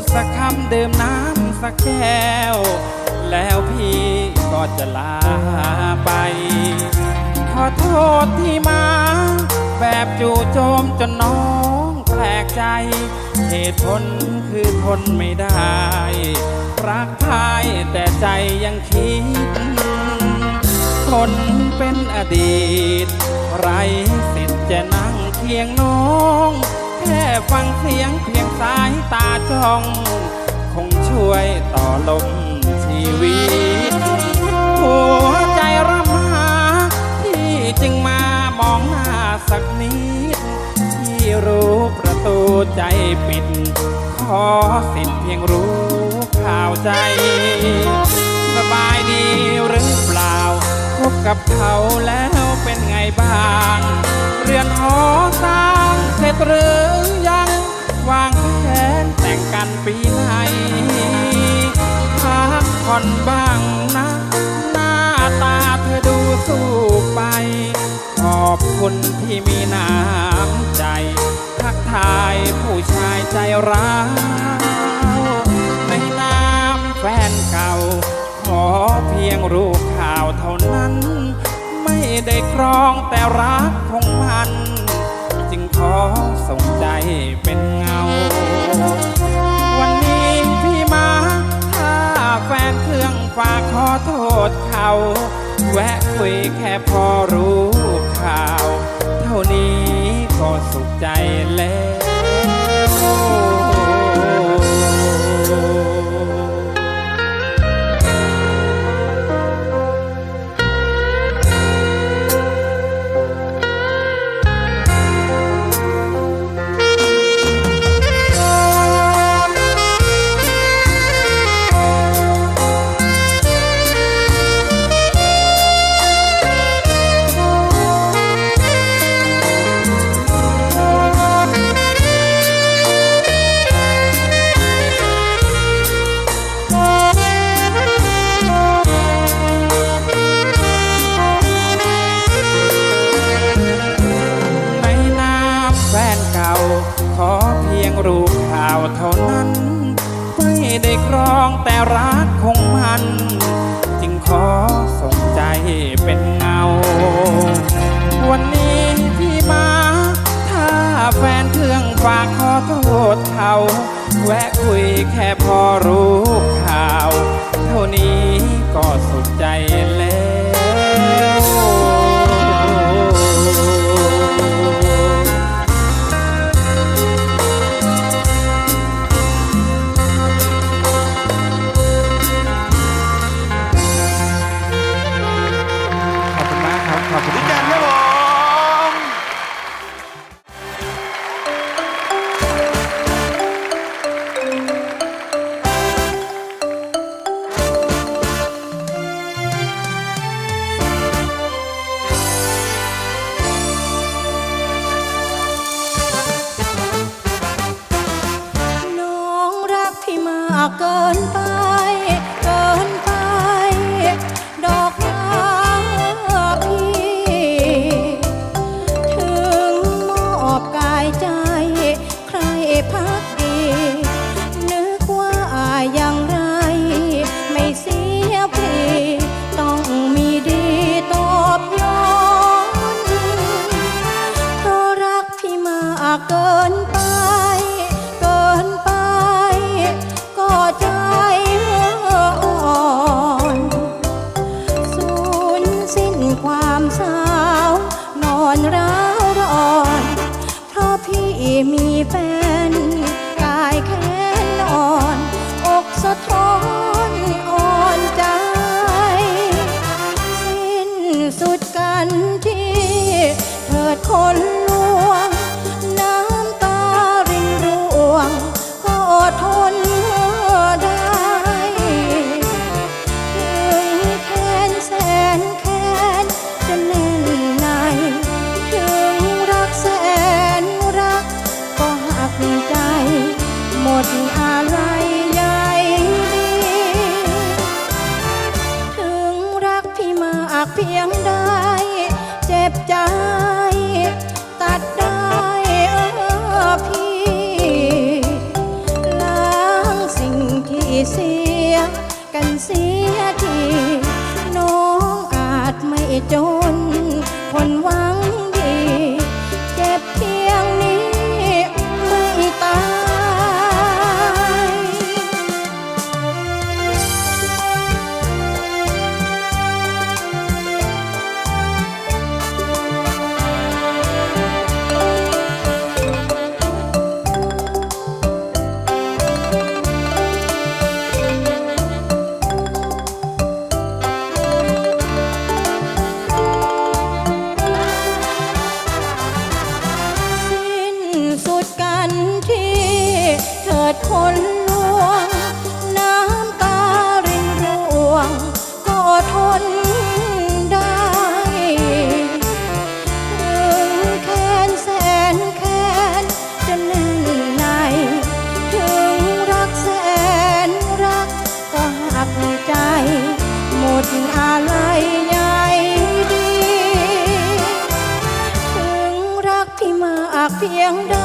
ดสักคำดื่มน้ำสักแก้ว แล้วพี่ก็จะลาไป ขอโทษที่มา แบบจู่โจมจนน้องแปลกใจ เหตุผลคือทนไม่ได้ รักพายแต่ใจยังคิด คนเป็นอดีต ไรสิทธิ์จะนั่งเคียงน้อง แค่ฟังเสียงเพียงสายตาจ้อง คงช่วยต่อลมชีวิต หัวใจร่ำหาที่จึงมามองหน้าสักนิด ที่รู้ประตูใจปิด ขอสิทธิ์เพียงรู้ข่าวใจ สบายดีหรือเปล่า พบกับเขาแล้ว เป็นไงบ้าง เรือนหอสร้างเสร็จหรือยัง วางแผนแต่งกันปีไหนพักผ่อนบ้างนะ หน้าตาเธอดูสู้ไป ขอบคุณที่มีน้ำใจ ทักทายผู้ชายใจร้าว ครองแต่รักของมัน จึงขอส่งใจเป็นเงา วันนี้พี่มา ถ้าแฟนเครื่องฝากขอโทษเขา แวะคุยแค่พอรู้ข่าว เท่านี้ก็สุขใจแล้ว แต่รักคงมัน จึงขอส่งใจเป็นเงา วันนี้พี่มา ถ้าแฟนเครื่องฝากขอโทษเขา แวะคุยแค่พอรู้ข่าว เท่านี้ก็สุดใจแล้วากเกินไป ความสาว นอนร้าวร้อน เพราะพี่มีแฟน ยงได้ เจ็บใจ ตัดได้เออพี่ล้างสิ่งที่เสีย กันเสียทีน้องอาจไม่จบ พียงใด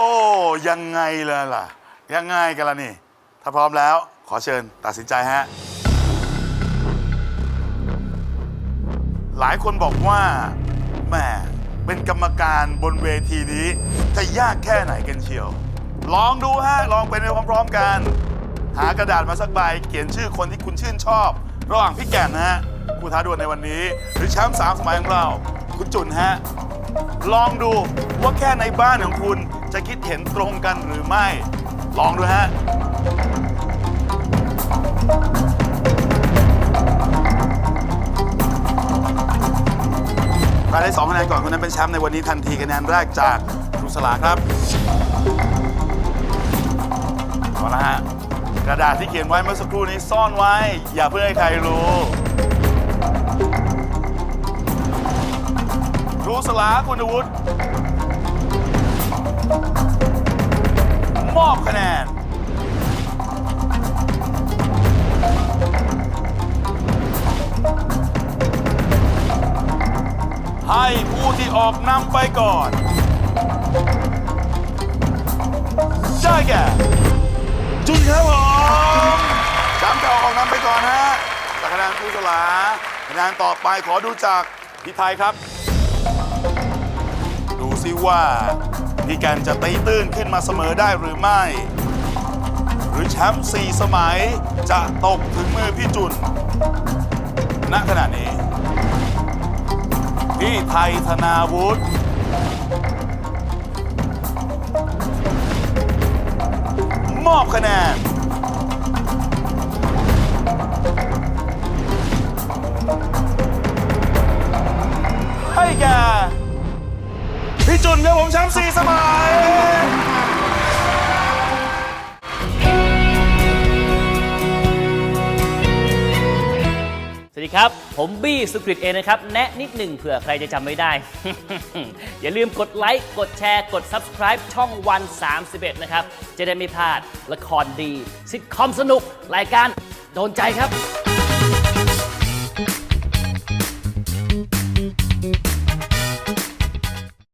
โอ้ยังไงล่ะล่ะ ยังไงกันล่ะนี่ ถ้าพร้อมแล้วขอเชิญตัดสินใจฮะ หลายคนบอกว่าแหมเป็นกรรมการบนเวทีนี้ จะยากแค่ไหนกันเชียว ลองดูฮะ ลองเป็นไปพร้อม ๆ กัน หากระดาษมาสักใบ เขียนชื่อคนที่คุณชื่นชอบ ระหว่างพี่แก่นนะฮะผู้ท้าดวลในวันนี้ หรือแชมป์สามสมัยของเรา คุณจุนฮะ ลองดูว่าแค่ในบ้านของคุณ จะคิดเห็นตรงกันหรือไม่ ลองดูฮะใครได้2คะแนนก่อนคนนั้นเป็นแชมป์ในวันนี้ทันทีคะแนนแรกจากครูสลาครับเอาละฮะกระดาษที่เขียนไว้เมื่อสักครู่นี้ซ่อนไว้ อย่าเพื่อให้ใครรู้ครูสลาคุณวุฒิ มอบคะแนน ให้ผู้ที่ออกนำไปก่อน ได้แก่ จุนครับผมจำเก่าออกนำไปก่อนฮะจากคะแนนครูสลาคะแนนต่อไปขอดูจากพี่ไทยครับ ดูซิว่า พี่แกนจะตีตื้นขึ้นมาเสมอได้หรือไม่ หรือแชมป์สี่สมัยจะตกถึงมือพี่จุนณขณะนี้ พี่ไทยธนาวุฒิมอบคะแนน มป์สี่สมัย สวัสดีครับ ผมบี้สุกริตเองนะครับ แนะนิดหนึ่งเผื่อใครจะจำไม่ได้ อย่าลืมกดไลค์ กดแชร์ กด Subscribe ช่องวัน 31 นะครับ จะได้ไม่พลาดละครดีซิทคอมสนุก รายการโดนใจครับ